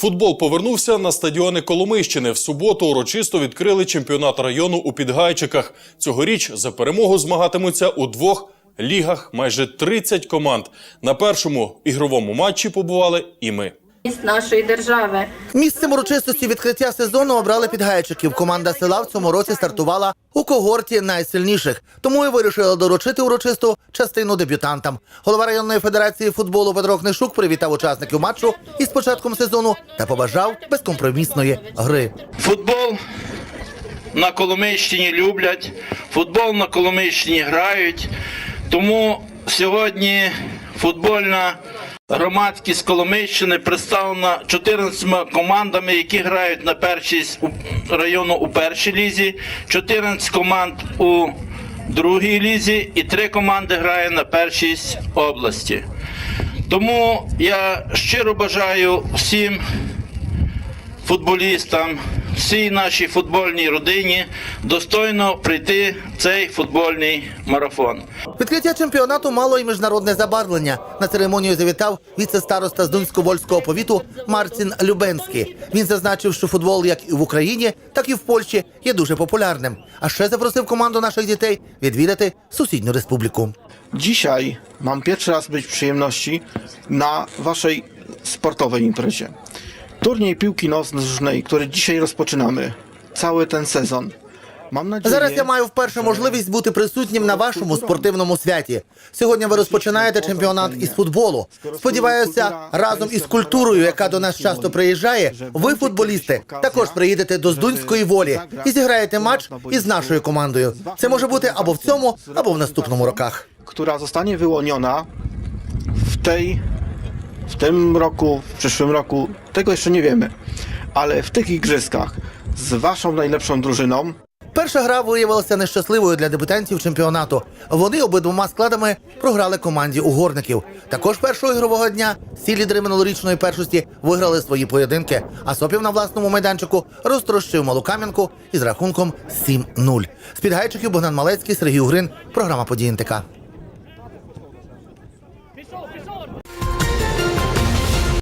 Футбол повернувся на стадіони Коломийщини. В суботу урочисто відкрили чемпіонат району у Підгайчиках. Цьогоріч за перемогу змагатимуться у двох лігах майже 30 команд. На першому ігровому матчі побували і ми. міст нашої держави. Місцем урочистості відкриття сезону обрали підгайчиків. Команда села в цьому році стартувала у когорті найсильніших, тому і вирішили доручити урочисту частину дебютантам. Голова районної федерації футболу Петро Книшук привітав учасників матчу із початком сезону та побажав безкомпромісної гри. Футбол на Коломийщині люблять, футбол на Коломийщині грають. Тому сьогодні футбольна громадськість Коломийщини представлена 14 командами, які грають на першість у- району у першій лізі, 14 команд у другій лізі і 3 команди грають на першість області. Тому я щиро бажаю всім футболістам, всій нашій футбольній родині достойно прийти в цей футбольний марафон. Відкриття чемпіонату мало і міжнародне забарвлення. На церемонію завітав віце-староста з Дунсько-Вольського повіту Марцін Любенський. Він зазначив, що футбол як і в Україні, так і в Польщі є дуже популярним. А ще запросив команду наших дітей відвідати сусідню республіку. Dzisiaj mam pierwszy raz być w przyjemności na waszej sportowej imprezie. Turniej piłki nożnej, który dzisiaj rozpoczynamy, cały ten sezon. Mam nadzieję, Зараз я маю вперше можливість бути присутнім на вашому спортивному святі. Сьогодні ви розпочинаєте чемпіонат із футболу. Сподіваюся, разом із культурою, яка до нас часто приїжджає, ви, футболісти, також приїдете до Здунської волі і зіграєте матч із нашою командою. Це може бути або в цьому, або в наступному роках. która zostanie wyłoniona w tej, w tym roku, w przyszłym roku, tego jeszcze nie wiemy, ale w tych igrzyskach z waszą najlepszą drużyną Перша гра виявилася нещасливою для дебютантів чемпіонату. Вони обидвома складами програли команді угорників. Також першого ігрового дня всі лідери минулорічної першості виграли свої поєдинки. А Сопів на власному майданчику розтрощив малу кам'янку із рахунком 7-0. З підгайчиків Богдан Малецький, Сергій Угрин. Програма «Події НТК».